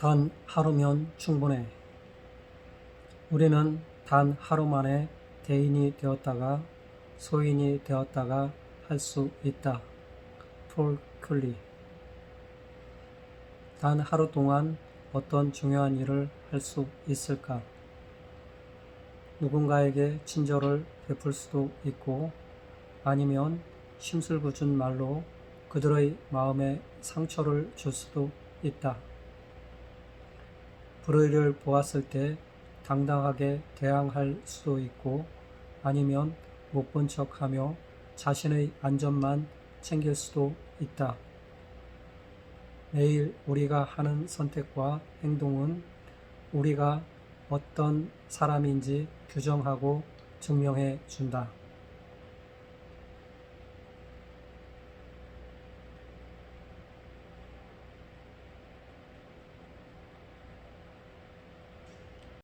단 하루면 충분해. 우리는 단 하루 만에 대인이 되었다가 소인이 되었다가 할 수 있다. 폴 클리. 단 하루 동안 어떤 중요한 일을 할 수 있을까? 누군가에게 친절을 베풀 수도 있고 아니면 심술궂은 말로 그들의 마음에 상처를 줄 수도 있다. 불의를 보았을 때 당당하게 대항할 수도 있고 아니면 못 본 척하며 자신의 안전만 챙길 수도 있다. 매일 우리가 하는 선택과 행동은 우리가 어떤 사람인지 규정하고 증명해 준다.